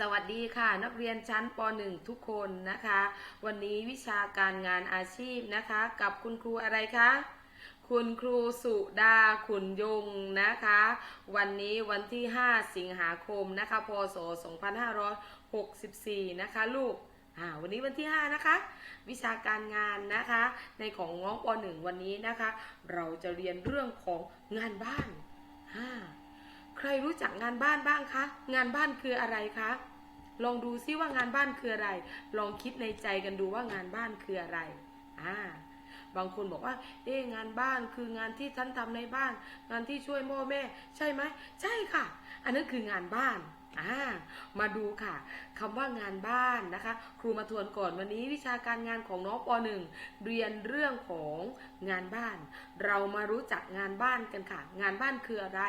สวัสดีค่ะ นักเรียนชั้นป .1 ทุกคนนะคะ วันนี้วิชาการงานอาชีพนะคะ กับคุณครูอะไรคะคุณครูสุดาขุนยงนะคะ วันนี้วันที่ 5 สิงหาคมนะคะพศ2564 นะคะ ลูกอ่าวันนี้วันที่ 5 นะคะ วิชาการงานนะคะ ในของน้องป .1 วันนี้นะคะ เราจะเรียนเรื่องของงานบ้านอ่า ใครรู้จักงานบ้านบ้างคะ งานบ้านคืออะไรคะ ลองดูซิว่างานบ้านคืออะไร ลองคิดในใจกันดูว่างานบ้านคืออะไร อ่า บางคนบอกว่า เอ๊งานบ้านคืองานที่ท่านทำในบ้าน งานที่ช่วยพ่อแม่ ใช่ไหม ใช่ค่ะ อันนั้นคืองานบ้าน อ่ามาดูค่ะคำว่างานบ้านนะคะ ครูมาทวนก่อนวันนี้วิชาการงานของน้องป .1 เรียนเรื่องของงานบ้าน เรามารู้จักงานบ้านกันค่ะ งานบ้านคืออะไร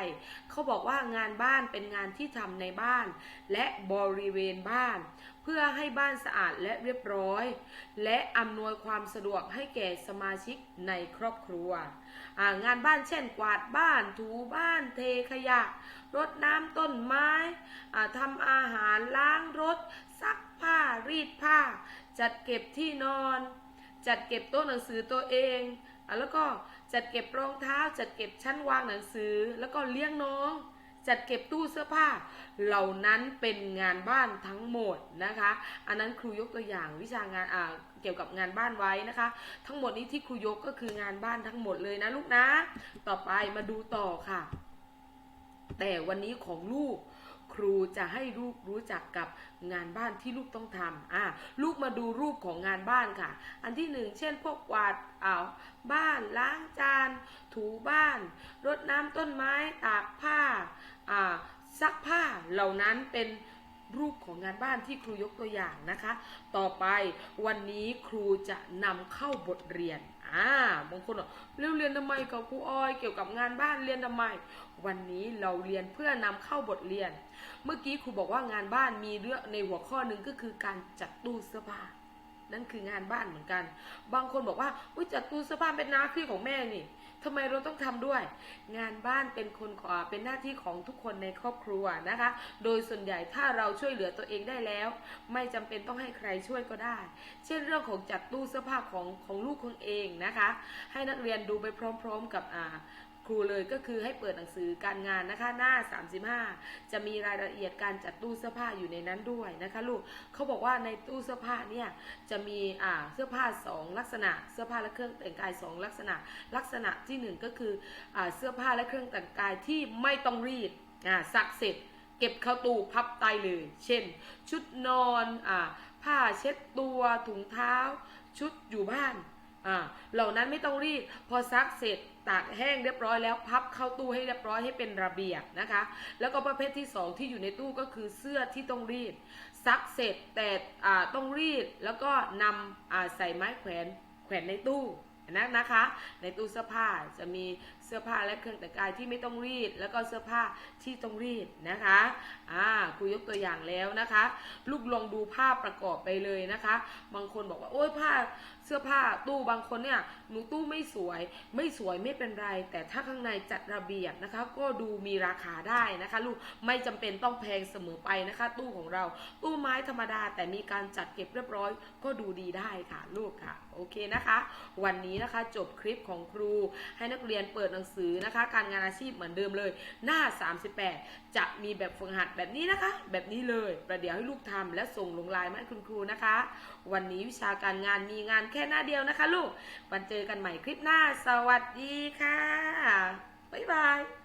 เขาบอกว่างานบ้านเป็นงานที่ทำในบ้าน และบริเวณบ้าน เพื่อให้บ้านสะอาดและเรียบร้อย และอำนวยความสะดวกให้แก่สมาชิกในครอบครัวงานบ้านเช่น กวาดบ้านถูบ้านเทขยะรดน้ำต้นไม้ทำอาหารล้างรถ ซักผ้ารีดผ้า จัดเก็บที่นอน จัดเก็บโต๊ะหนังสือตัวเองอแล้วก็จัดเก็บรองเท้า จัดเก็บชั้นวางหนังสือ แล้วก็เลี้ยงน้อง จัดเก็บตู้เสื้อผ้า เหล่านั้นเป็นงานบ้านทั้งหมดนะคะ อันนั้นครูยกตัวอย่างวิชางานอ่าเกี่ยวกับงานบ้านไว้นะคะ ทั้งหมดนี้ที่ครูยกก็คืองานบ้านทั้งหมดเลยนะลูกนะ ต่อไปมาดูต่อค่ะ แต่วันนี้ของลูกครูจะให้ลูกรู้จักกับงานบ้านที่ลูกต้องทำอะลูกมาดูรูปของงานบ้านค่ะ อันที่หนึ่งเช่น พวกกวาดอ่าวบ้านล้างจาน ถูบ้าน รดน้ำต้นไม้ ตากผ้าอ่าซักผ้าเหล่านั้นเป็น รูปของงานบ้านที่ครูยกตัวอย่างนะคะ ต่อไปวันนี้ครูจะนำเข้าบทเรียน อ่า บางคนบอกเรียนเรียนทำไมกับครูอ้อยเกี่ยวกับงานบ้านเรียนทำไม วันนี้เราเรียนเพื่อนำเข้าบทเรียน เมื่อกี้ครูบอกว่างานบ้านมีเรื่องในหัวข้อหนึ่งก็คือการจัดตู้เสื้อผ้า นั่นคืองานบ้านเหมือนกัน บางคนบอกว่า อุ้ยจัดตู้เสื้อผ้าเป็นหน้าที่ของแม่นี่ทำไมเราต้องทำด้วย งานบ้านเป็นคนขอเป็นหน้าที่ของทุกคนในครอบครัวนะคะ โดยส่วนใหญ่ถ้าเราช่วยเหลือตัวเองได้แล้ว ไม่จำเป็นต้องให้ใครช่วยก็ได้ เช่นเรื่องของจัดตู้เสื้อผ้าของของลูกคนเองนะคะ ให้นักเรียนดูไปพร้อม ๆ กับอ่า ครูเลยก็คือให้เปิดหนังสือการงานนะคะหน้า 35 จะมีรายละเอียดการจัดตู้เสื้อผ้าอยู่ในนั้นด้วยนะคะลูกเขาบอกว่าในตู้เสื้อผ้าเนี่ยจะมีอ่าเสื้อผ้า 2 ลักษณะ เสื้อผ้าและเครื่องแต่งกาย 2 ลักษณะ ลักษณะที่ 1 ก็คืออ่าเสื้อผ้าและเครื่องแต่งกายที่ไม่ต้องรีดอ่าซักเสร็จเก็บเข้าตู้พับไตเลย เช่น ชุดนอนอ่าผ้าเช็ดตัวถุงเท้า ชุดอยู่บ้าน อ่าเหล่านั้นไม่ต้องรีดพอซักเสร็จตากแห้งเรียบร้อยแล้วพับเข้าตู้ให้เรียบร้อยให้เป็นระเบียบนะคะ แล้วก็ประเภทที่สองที่อยู่ในตู้ก็คือเสื้อที่ต้องรีด ซักเสร็จแต่ต้องรีดแล้วก็นำใส่ไม้แขวนแขวนในตู้นะนะคะ ในตู้เสื้อผ้าจะมี เสื้อผ้าและเครื่องแต่งกายที่ไม่ต้องรีด แล้วก็เสื้อผ้าที่ต้องรีดนะคะอ่าครูยกตัวอย่างแล้วนะคะ ลูกลองดูภาพประกอบไปเลยนะคะ บางคนบอกว่าโอ้ยผ้าเสื้อผ้าตู้บางคนเนี่ยหนูตู้ไม่สวย ไม่สวยไม่เป็นไร แต่ถ้าข้างในจัดระเบียบนะคะ ก็ดูมีราคาได้นะคะ ลูกไม่จำเป็นต้องแพงเสมอไปนะคะ ตู้ของเรา ตู้ไม้ธรรมดา แต่มีการจัดเก็บเรียบร้อย ก็ดูดีได้ค่ะ ลูกค่ะ โอเคนะคะ วันนี้นะคะจบคลิปของครูให้นักเรียนเปิดหนังสือนะคะ การงานอาชีพเหมือนเดิมเลย หน้า 38 จะมีแบบฝึกหัดแบบนี้นะคะ แบบนี้เลยประเดี๋ยวให้ลูกทำและส่งลงไลน์มาให้คุณครูนะคะ วันนี้วิชาการงานมีงานแค่หน้าเดียวนะคะ ลูกวันเจอกันใหม่คลิปหน้า สวัสดีค่ะบ๊ายบาย